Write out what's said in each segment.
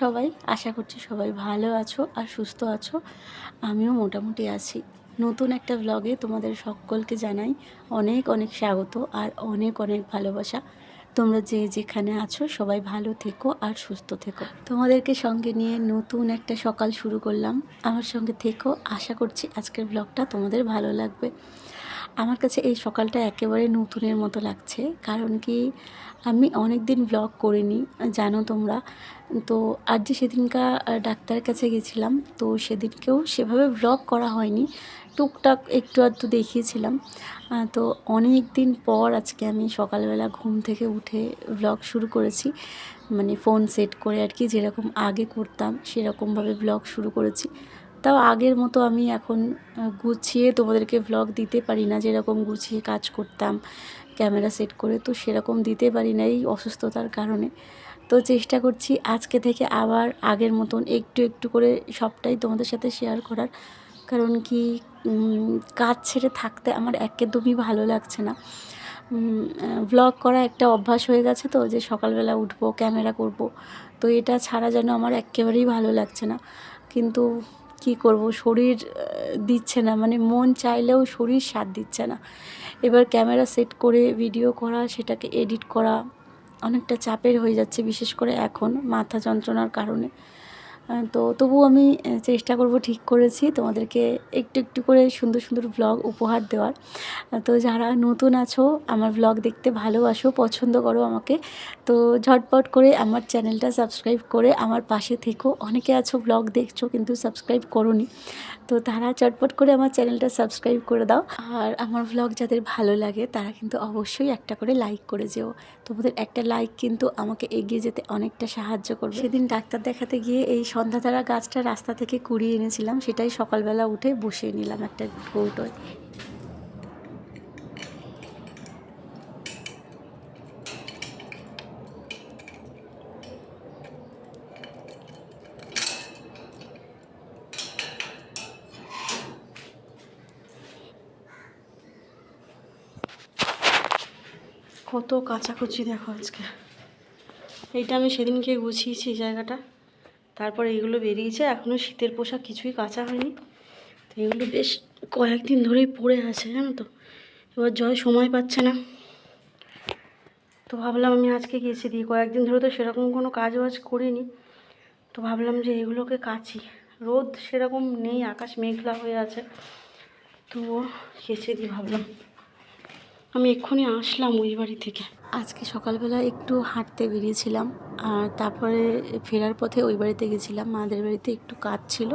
সবাই? আশা করছি সবাই ভালো আছো আর সুস্থ আছো। আমিও মোটামুটি আছি। নতুন একটা ব্লগে তোমাদের সকলকে জানাই অনেক অনেক স্বাগত আর অনেক অনেক ভালোবাসা। তোমরা যে যেখানে আছো সবাই ভালো থেকো আর সুস্থ থেকো। তোমাদেরকে সঙ্গে নিয়ে নতুন একটা সকাল শুরু করলাম। আমার সঙ্গে থেকো। আশা করছি আজকের ব্লগটা তোমাদের ভালো লাগবে। আমার কাছে এই সকালটা একেবারে নতুনের মতো লাগছে। কারণ কি, আমি অনেক দিন ব্লগ করিনি, জানো তোমরা। তো আর যে সেদিনকা ডাক্তারের কাছে গেছিলাম, তো সেদিনকেও সেভাবে ব্লগ করা হয়নি। টুকটাক একটু আধটু দেখিয়েছিলাম। তো অনেক দিন পর আজকে আমি সকালবেলা ঘুম থেকে উঠে ব্লগ শুরু করেছি। মানে ফোন সেট করে আর কি যেরকম আগে করতাম, সেরকমভাবে ব্লগ শুরু করেছি। তাও আগের মতো আমি এখন গুছিয়ে তোমাদেরকে ভ্লগ দিতে পারি না, যেরকম গুছিয়ে কাজ করতাম ক্যামেরা সেট করে, তো সেরকম দিতে পারি না এই অসুস্থতার কারণে। তো চেষ্টা করছি আজকে থেকে আবার আগের মতন একটু একটু করে সবটাই তোমাদের সাথে শেয়ার করার। কারণ কি কাজ ছেড়ে থাকতে আমার একদমই ভালো লাগছে না। ব্লগ করা একটা অভ্যাস হয়ে গেছে তো, যে সকালবেলা উঠবো ক্যামেরা করব, তো এটা ছাড়া যেন আমার একেবারেই ভালো লাগছে না। কিন্তু কি করব? শরীর দিচ্ছে না। মানে মন চাইলেও শরীর সাথ দিচ্ছে না। এবার ক্যামেরা সেট করে ভিডিও করা, সেটাকে এডিট করা, অনেকটা চাপের হয়ে যাচ্ছে, বিশেষ করে এখন মাথা যন্ত্রণার কারণে। তো তবু আমি চেষ্টা করব ঠিক করেছি তোমাদেরকে একটু একটু করে সুন্দর সুন্দর ব্লগ উপহার দেওয়ার। তো যারা নতুন আছো, আমার ব্লগ দেখতে ভালোবাসো, পছন্দ করো আমাকে, তো ঝটপট করে আমার চ্যানেলটা সাবস্ক্রাইব করে আমার পাশে থেকো। অনেকে আছো ব্লগ দেখছ কিন্তু সাবস্ক্রাইব করোনি, তো তারা চটপট করে আমার চ্যানেলটা সাবস্ক্রাইব করে দাও। আর আমার ব্লগ যাদের ভালো লাগে, তারা কিন্তু অবশ্যই একটা করে লাইক করে যেও। তোমাদের একটা লাইক কিন্তু আমাকে এগিয়ে যেতে অনেকটা সাহায্য করবে। সেদিন ডাক্তার দেখাতে গিয়ে এই সন্ধ্যাতারা গাছটা রাস্তা থেকে কুড়িয়ে এনেছিলাম, সেটাই সকালবেলা উঠে বসিয়ে নিলাম একটা কৌটোয় কত কাচাকুচি দেখো আজকে। এইটা আমি সেদিনকে গুছিয়েছি জায়গাটা। তারপর এইগুলো বেরিয়েছে এখনও শীতের পোশাক কিছুই কাঁচা হয়নি। তো এগুলো বেশ কয়েকদিন ধরেই পড়ে আছে, জানো তো। এবার জয় সময় পাচ্ছে না। তো ভাবলাম আমি আজকে গেছি দিই কয়েকদিন ধরে তো সেরকম কোনো কাজ বাজ করিনি। তো ভাবলাম যে এগুলোকে কাচি। রোদ সেরকম নেই, আকাশ মেঘলা হয়ে আছে। তো কেচে দিই ভাবলাম। আমি এক্ষুনি আসলাম ওই বাড়ি থেকে। আজকে সকালবেলা একটু হাঁটতে বেরিয়েছিলাম, আর তারপরে ফেরার পথে ওই বাড়িতে গেছিলাম। মাদের বাড়িতে একটু কাজ ছিল,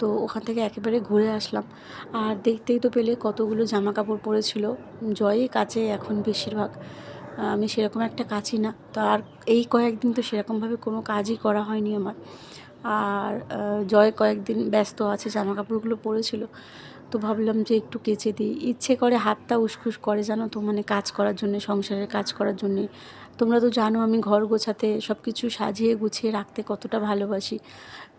তো ওখান থেকে একেবারে ঘুরে আসলাম। আর দেখতেই তো পেলে কতগুলো জামা কাপড় পরেছিল। জয়ই কাছে এখন বেশিরভাগ। আমি সেরকম একটা কাচি না। তো আর এই কয়েকদিন তো সেরকমভাবে কোনো কাজই করা হয়নি আমার। আর জয় কয়েকদিন ব্যস্ত আছে জামা কাপড়গুলো পরেছিল। তো ভাবলাম যে একটু কেচে দিই। ইচ্ছে করে হাতটা উসখুস করে জানো তো মানে কাজ করার জন্য, সংসারের কাজ করার জন্যে। তোমরা তো জানো আমি ঘর গোছাতে সব কিছু সাজিয়ে গুছিয়ে রাখতে কতটা ভালোবাসি।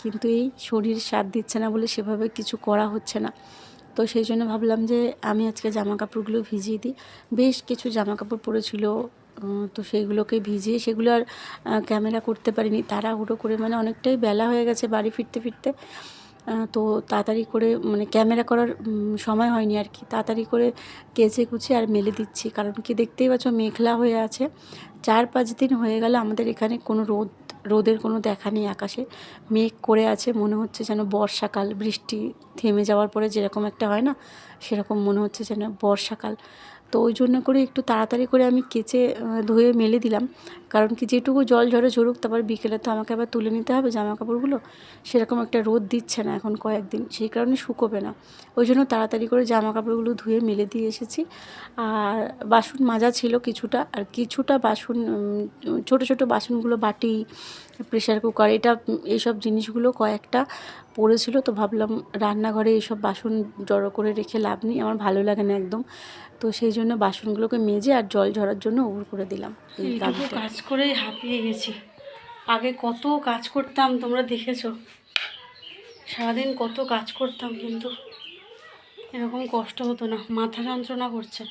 কিন্তু এই শরীর সাথ দিচ্ছে না বলে সেভাবে কিছু করা হচ্ছে না। তো সেই জন্য ভাবলাম যে আমি আজকে জামা কাপড়গুলো ভিজিয়ে দিই। বেশ কিছু জামা কাপড় পরেছিল তো সেইগুলোকে ভিজিয়ে সেগুলো আর ক্যামেরা করতে পারিনি। তারা তাড়াহুড়ো করে মানে অনেকটাই বেলা হয়ে গেছে বাড়ি ফিরতে ফিরতে। তো তাড়াতাড়ি করে মানে ক্যামেরা করার সময় হয়নি আর কি। তাড়াতাড়ি করে কেচে কুচে আর মেলে দিচ্ছি। কারণ কি দেখতেই পাচ্ছ, মেঘলা হয়ে আছে। চার পাঁচ দিন হয়ে গেল আমাদের এখানে কোনো রোদ, রোদের কোনো দেখা নেই আকাশে। মেঘ করে আছে, মনে হচ্ছে যেন বর্ষাকাল। বৃষ্টি থেমে যাওয়ার পরে যেরকম একটা হয় না, সেরকম মনে হচ্ছে যেন বর্ষাকাল। তো ওই জন্য করে একটু তাড়াতাড়ি করে আমি কেচে ধুয়ে মেলে দিলাম। কারণ কি যেটুকু জল ঝরে ঝরুক, তারপর বিকেলে তো আমাকে আবার তুলে নিতে হবে জামা কাপড়গুলো সেরকম একটা রোদ দিচ্ছে না এখন কয়েকদিন, সেই কারণে শুকোবে না। ওই জন্য তাড়াতাড়ি করে জামা কাপড়গুলো ধুয়ে মেলে দিয়ে এসেছি। আর বাসন মাজা ছিল কিছুটা, আর কিছুটা বাসন ছোট ছোট বাসনগুলো বাটি প্রেশার কুকার, এটা, এইসব জিনিসগুলো কয়েকটা পড়েছিল। তো ভাবলাম রান্নাঘরে এইসব বাসন জড়ো করে রেখে লাভ নেই, আমার ভালো লাগে না একদম। তো সেই জন্য বাসনগুলোকে মেজে আর জল ঝরার জন্য উবুর করে দিলাম কাজ করেই হাঁপিয়ে গেছি। আগে কত কাজ করতাম তোমরা দেখেছ। সারাদিন কত কাজ করতাম কিন্তু এরকম কষ্ট হতো না মাথা যন্ত্রণা করছে।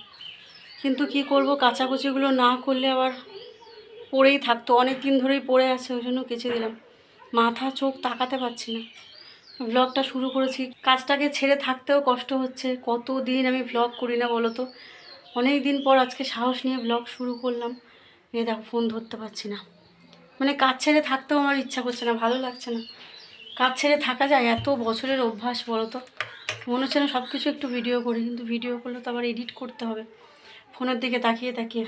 কিন্তু কি করব কাচাকুচিগুলো না করলে আবার পড়েই থাকতো অনেক দিন ধরেই পড়ে আছে ওই জন্য কেচে দিলাম। মাথা চোখ তাকাতে পারছি না। ব্লগটা শুরু করেছি। কাজটাকে ছেড়ে থাকতেও কষ্ট হচ্ছে। কত দিন আমি ব্লগ করি না বলো তো? অনেক দিন পর আজকে সাহস নিয়ে ব্লগ শুরু করলাম। এ দেখো ফোন ধরতে পারছি না। মানে কাজ ছেড়ে থাকতেও আমার ইচ্ছা করছে না, ভালো লাগছে না। কাজ ছেড়ে থাকা যায়, এত বছরের অভ্যাস বলো তো। মনে হচ্ছে না সব কিছু একটু ভিডিও করি, কিন্তু ভিডিও করলে তো আবার এডিট করতে হবে। ফোনের দিকে তাকিয়ে তাকিয়ে।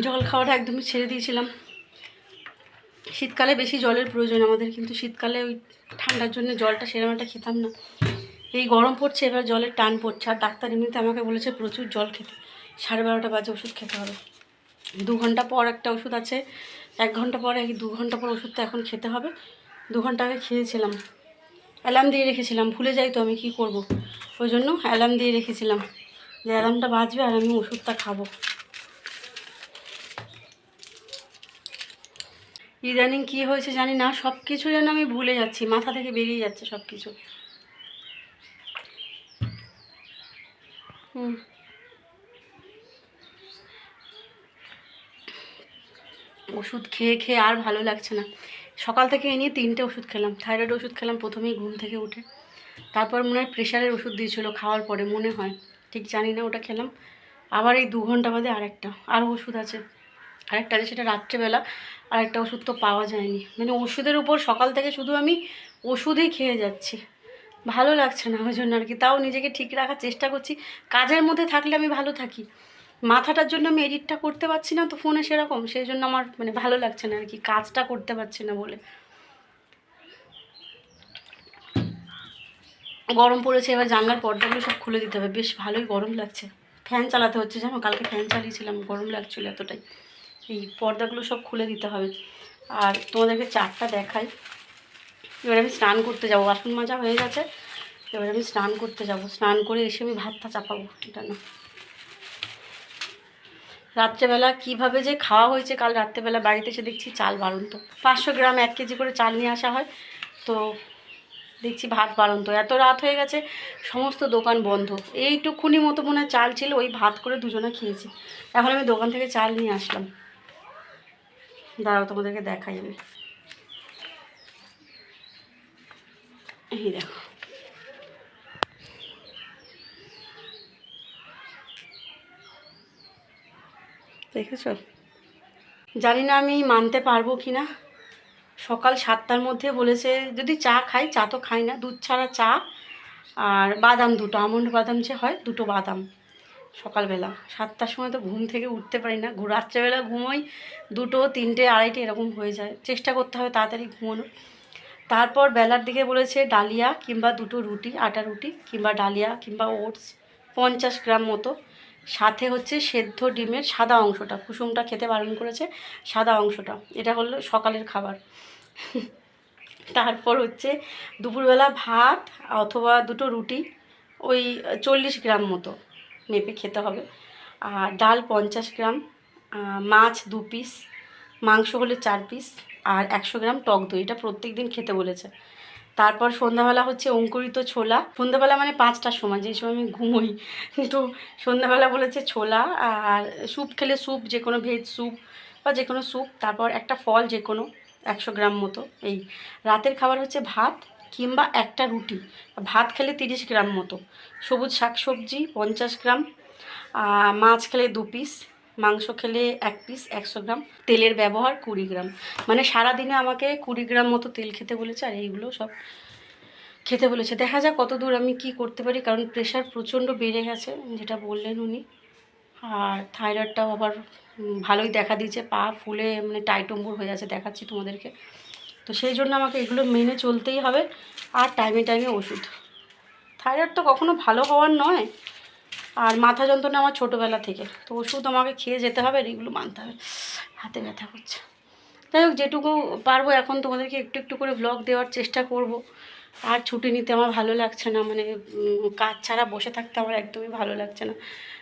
জল খাওয়াটা একদমই ছেড়ে দিয়েছিলাম। শীতকালে বেশি জলের প্রয়োজন আমাদের, কিন্তু শীতকালে ওই ঠান্ডার জন্য জলটা সেরকম একটা খেতাম না। এই গরম পড়ছে, এবার জলের টান পড়ছে। আর ডাক্তার এমনিতে আমাকে বলেছে প্রচুর জল খেতে, সাড়ে বারোটা বাজে ওষুধ খেতে হবে। দু ঘণ্টা পর একটা ওষুধ আছে, এক ঘণ্টা পর, এই দু ঘণ্টা পর ওষুধটা এখন খেতে হবে। দু ঘণ্টা আগে খেয়েছিলাম। অ্যালার্ম দিয়ে রেখেছিলাম, ভুলে যাই তো আমি কি করব। ওই জন্য অ্যালার্ম দিয়ে রেখেছিলাম যে অ্যালার্মটা বাজবে আর আমি ওষুধটা খাব। ইদানিং কি হয়েছে জানি না সব কিছু যেন আমি ভুলে যাচ্ছি, মাথা থেকে বেরিয়ে যাচ্ছে সব কিছু হুম। ওষুধ খেয়ে খেয়ে আর ভালো লাগছে না। সকাল থেকে এ নিয়ে তিনটে ওষুধ খেলাম, থাইরয়েড ওষুধ খেলাম প্রথমেই ঘুম থেকে উঠে। তারপর মনে হয় প্রেশারের ওষুধ দিয়েছিলো খাওয়ার পরে, মনে হয়। ঠিক জানি না, ওটা খেলাম। আবার এই দু ঘণ্টা বাদে আরেকটা, আরও ওষুধ আছে। আরেকটা আছে, সেটা রাত্রেবেলা। আরেকটা ওষুধ তো পাওয়া যায়নি। মানে ওষুধের উপর সকাল থেকে শুধু আমি ওষুধই খেয়ে যাচ্ছি। ভালো লাগছে না ওই জন্য আর কি। তাও নিজেকে ঠিক রাখার চেষ্টা করছি। কাজের মধ্যে থাকলে আমি ভালো থাকি। মাথাটার জন্য আমি এডিটটা করতে পারছি না তো ফোনে সেরকম। সেই জন্য আমার মানে ভালো লাগছে না আর কি। কাজটা করতে পারছি না বলে। গরম পড়েছে, এবার জানলার পর্দাগুলো সব খুলে দিতে হবে। বেশ ভালোই গরম লাগছে। ফ্যান চালাতে হচ্ছে জানো? কালকে ফ্যান চালিয়েছিলাম, গরম লাগছিল এতটাই। এই পর্দাগুলো সব খুলে দিতে হবে। আর তোমাদেরকে চারটা দেখাই। এবার আমি স্নান করতে যাব। বাসন মাজা হয়ে গেছে। এবার আমি স্নান করতে যাব। স্নান করে এসে আমি ভাতটা চাপাবো। এটা না রাত্রেবেলা কীভাবে যে খাওয়া হয়েছে, কাল রাত্রেবেলা বাড়িতে এসে দেখছি চাল বাড়ন্ত। পাঁচশো গ্রাম এক কেজি করে চাল নিয়ে আসা হয়। তো দেখছি ভাত বাড়ন্ত। এত রাত হয়ে গেছে, সমস্ত দোকান বন্ধ। এইটুকুনি মতো মনে চাল ছিল। ওই ভাত করে দুজনে খেয়েছি। এখন আমি দোকান থেকে চাল নিয়ে আসলাম। দাঁড়াও, তোমাদেরকে দেখাই আমি। এই দেখো। দেখেছ? জানি না আমি মানতে পারব কি না। সকাল সাতটার মধ্যে বলেছে, যদি চা খাই, চা তো খাই না, দুধ ছাড়া চা আর বাদাম দুটো, আমন্ড বাদাম যে হয়, দুটো বাদাম। সকালবেলা। সাতটার সময় তো ঘুম থেকে উঠতে পারি না। রাত্রেবেলা ঘুমোই, দুটো, তিনটে, আড়াইটে এরকম হয়ে যায়। চেষ্টা করতে হবে তাড়াতাড়ি ঘুমানোর। তারপর বেলার দিকে বলেছে ডালিয়া কিংবা দুটো রুটি, আটা রুটি কিংবা ডালিয়া কিংবা ওটস পঞ্চাশ গ্রাম মতো। সাথে হচ্ছে সেদ্ধ ডিমের সাদা অংশটা। কুসুমটা খেতে বারণ করেছে সাদা অংশটা। এটা হলো সকালের খাবার। তারপর হচ্ছে দুপুরবেলা ভাত অথবা দুটো রুটি, ওই চল্লিশ গ্রাম মতো। মেপে খেতে হবে। আর ডাল পঞ্চাশ গ্রাম মাছ দু পিস মাংস হলে চার পিস আর একশো গ্রাম টক দই। এটা প্রত্যেক দিন খেতে বলেছে। তারপর সন্ধ্যাবেলা হচ্ছে অঙ্কুরিত ছোলা। সন্ধ্যাবেলা মানে পাঁচটার সময়, যেই সময় আমি ঘুমোই। তো সন্ধ্যাবেলা বলেছে ছোলা, আর স্যুপ খেলে স্যুপ, যে কোনো ভেজ স্যুপ বা যে কোনো স্যুপ। তারপর একটা ফল যে কোনো, একশো গ্রাম মতো। এই রাতের খাবার হচ্ছে ভাত কিংবা একটা রুটি। ভাত খেলে তিরিশ গ্রাম মতো। সবুজ শাকসবজি পঞ্চাশ গ্রাম। মাছ খেলে দু পিস মাংস খেলে এক পিস একশো গ্রাম। তেলের ব্যবহার কুড়ি গ্রাম। মানে সারাদিনে আমাকে কুড়ি গ্রাম মতো তেল খেতে বলেছে আর এইগুলো সব খেতে বলেছে। দেখা যাক কত দূর আমি কি করতে পারি, কারণ প্রেশার প্রচণ্ড বেড়ে গেছে, যেটা বললেন উনি। আর থাইরয়েডটাও আবার ভালোই দেখা দিয়েছে। পা ফুলে মানে টাইটম্বুর হয়ে আছে, দেখাচ্ছি তোমাদেরকে। তো সেই জন্য আমাকে এগুলো মেনে চলতেই হবে। আর টাইমে টাইমে ওষুধ। থাইরয়েড তো কখনো ভালো হওয়ার নয়। আর মাথা যন্ত্রণা আমার ছোটোবেলা থেকে। তো ওষুধ আমাকে খেয়ে যেতে হবে আর এগুলো মানতে হবে। হাতে ব্যথা করছে। যাই হোক, যেটুকু পারব, এখন তোমাদেরকে একটু একটু করে ভ্লগ দেওয়ার চেষ্টা করব। আর ছুটি নিতে আমার ভালো লাগছে না। মানে কাজ ছাড়া বসে থাকতে আমার একদমই ভালো লাগছে না।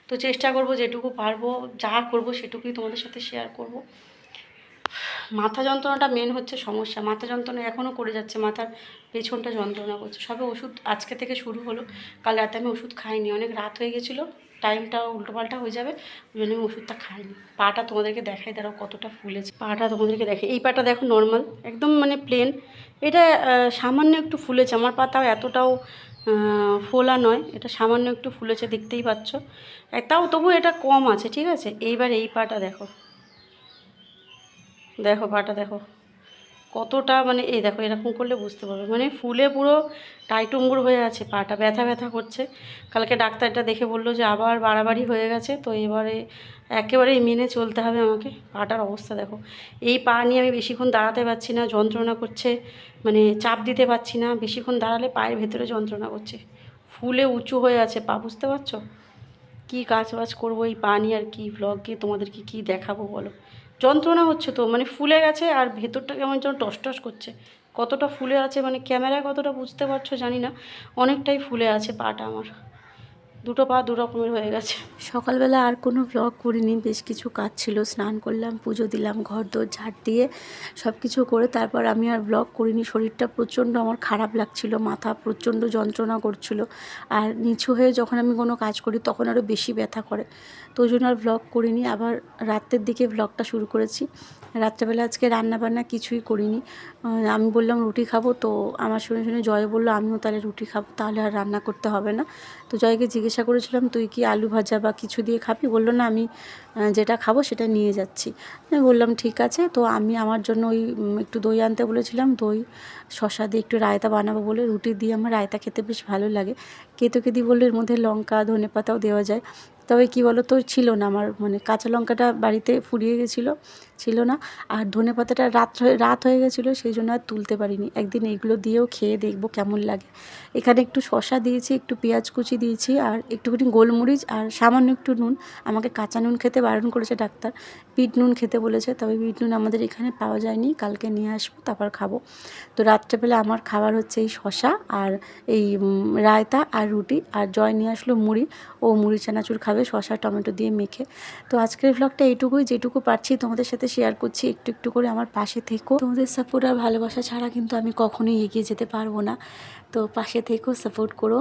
তো চেষ্টা করব, যেটুকু পারব, যা করব, সেটুকুই তোমাদের সাথে শেয়ার করব। মাথা যন্ত্রণাটা মেন হচ্ছে সমস্যা। মাথা যন্ত্রণা এখনও করে যাচ্ছে, মাথার পেছনটা যন্ত্রণা করছে। সবে ওষুধ আজকে থেকে শুরু হলো, কাল রাতে আমি ওষুধ খাইনি। অনেক রাত হয়ে গেছিল টাইমটা উল্টোপাল্টা হয়ে যাবে, ওই জন্য আমি ওষুধটা খাইনি। পাটা তোমাদেরকে দেখাই, দাঁড়াও কতটা ফুলেছে। পাটা তোমাদেরকে দেখে এই পাটা দেখো নর্মাল একদম মানে প্লেন এটা সামান্য একটু ফুলেছে। আমার পাতাও এতটাও ফোলা নয়। এটা সামান্য একটু ফুলেছে, দেখতেই পাচ্ছ। তাও তবু এটা কম আছে, ঠিক আছে? এইবার এই পাটা দেখো। দেখো পাটা দেখো। কতটা মানে এই দেখো, এরকম করলে বুঝতে পারবে। মানে ফুলে পুরো টাইটুম্বুর হয়ে আছে, পাটা ব্যথা ব্যথা করছে। কালকে ডাক্তারটা দেখে বলল যে আবার বাড়াবাড়ি হয়ে গেছে, তো এবারে একেবারেই মেনে চলতে হবে আমাকে। পাটার অবস্থা দেখো। এই পা নিয়ে আমি বেশিক্ষণ দাঁড়াতে পারছি না, যন্ত্রণা করছে। মানে চাপ দিতে পারছি না, বেশিক্ষণ দাঁড়ালে পায়ের ভেতরে যন্ত্রণা করছে। ফুলে উঁচু হয়ে আছে, পা, বুঝতে পারছ? কী কাজ বাজ করব এই পা নিয়ে আর কি ব্লগে তোমাদেরকে কি দেখাবো বলো? যন্ত্রণা হচ্ছে তো মানে ফুলে গেছে আর ভেতরটা কেমন যেন টস টস করছে। কতটা ফুলে আছে মানে ক্যামেরায় কতটা বুঝতে পারছ জানি না, অনেকটাই ফুলে আছে পাটা আমার। দুটো পা দু রকমের হয়ে গেছে। সকালবেলা আর কোনো ব্লগ করিনি, বেশ কিছু কাজ ছিল, স্নান করলাম, পুজো দিলাম, ঘর দোর ঝাড় দিয়ে সব কিছু করে তারপর আমি আর ব্লগ করিনি, শরীরটা প্রচণ্ড আমার খারাপ লাগছিল, মাথা প্রচণ্ড যন্ত্রণা করছিল। আর নিচু হয়ে যখন আমি কোনো কাজ করি তখন আরও বেশি ব্যথা করে। তো ওই জন্য আর ব্লগ করিনি। আবার রাতের দিকে ব্লগটা শুরু করেছি। রাত্রেবেলা আজকে রান্না বান্না কিছুই করিনি। আমি বললাম রুটি খাব, তো আমার শুনে শুনে জয় বলল, আমিও তাহলে রুটি খাব, তাহলে আর রান্না করতে হবে না। তো জয়কে জিজ্ঞাসা করেছিলাম, তুই কি আলু ভাজা বা কিছু দিয়ে খাবি? বলল, না, আমি যেটা খাব সেটা নিয়ে যাচ্ছি। আমি বললাম, ঠিক আছে। তো আমি আমার জন্য ওই একটু দই আনতে বলেছিলাম। দই শশা দিয়ে একটু রায়তা বানাবো বলে। রুটি দিয়ে আমার রায়তা খেতে বেশ ভালো লাগে। কেতো কেদি বলল এর মধ্যে লঙ্কা, ধনে পাতাও দেওয়া যায়। তবে কি বলো তো ছিল না আমার মানে কাঁচা লঙ্কাটা বাড়িতে ফুরিয়ে গেছিল। ছিল না। আর ধনে পাতাটা রাত রাত হয়ে গেছিল, সেই জন্য আর তুলতে পারিনি। একদিন এগুলো দিয়েও খেয়ে দেখব কেমন লাগে। এখানে একটু শশা দিয়েছি, একটু পেঁয়াজ কুচি দিয়েছি, আর একটুখানি গোলমরিচ আর সামান্য একটু নুন। আমাকে কাঁচা নুন খেতে বারণ করেছে ডাক্তার। বিট নুন খেতে বলেছে, তবে বিট নুন আমাদের এখানে পাওয়া যায়নি। কালকে নিয়ে আসব, তারপর খাব। তো রাত্রেবেলা আমার খাবার হচ্ছে এই শশা আর এই রায়তা আর রুটি। আর জয় নিয়ে আসলো মুড়ি। ও মুড়ি চানাচুর খাবে শশা টমেটো দিয়ে মেখে। তো আজকের ভ্লগটা এইটুকুই, যেটুকু পারছি তোমাদের সাথে শেয়ার করছি, একটু একটু করে আমার পাশে থেকো। তোমাদের সাপোর্ট আর ভালোবাসা ছাড়া কিন্তু আমি কখনোই এগিয়ে যেতে পারব না। তো পাশে থেকো সাপোর্ট করো।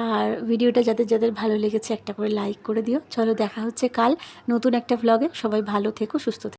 আর ভিডিওটা যাদের যাদের ভালো লেগেছে একটা করে লাইক করে দিও। চলো দেখা হচ্ছে কাল নতুন একটা ভ্লগে সবাই ভালো থেকো, সুস্থ থেকো।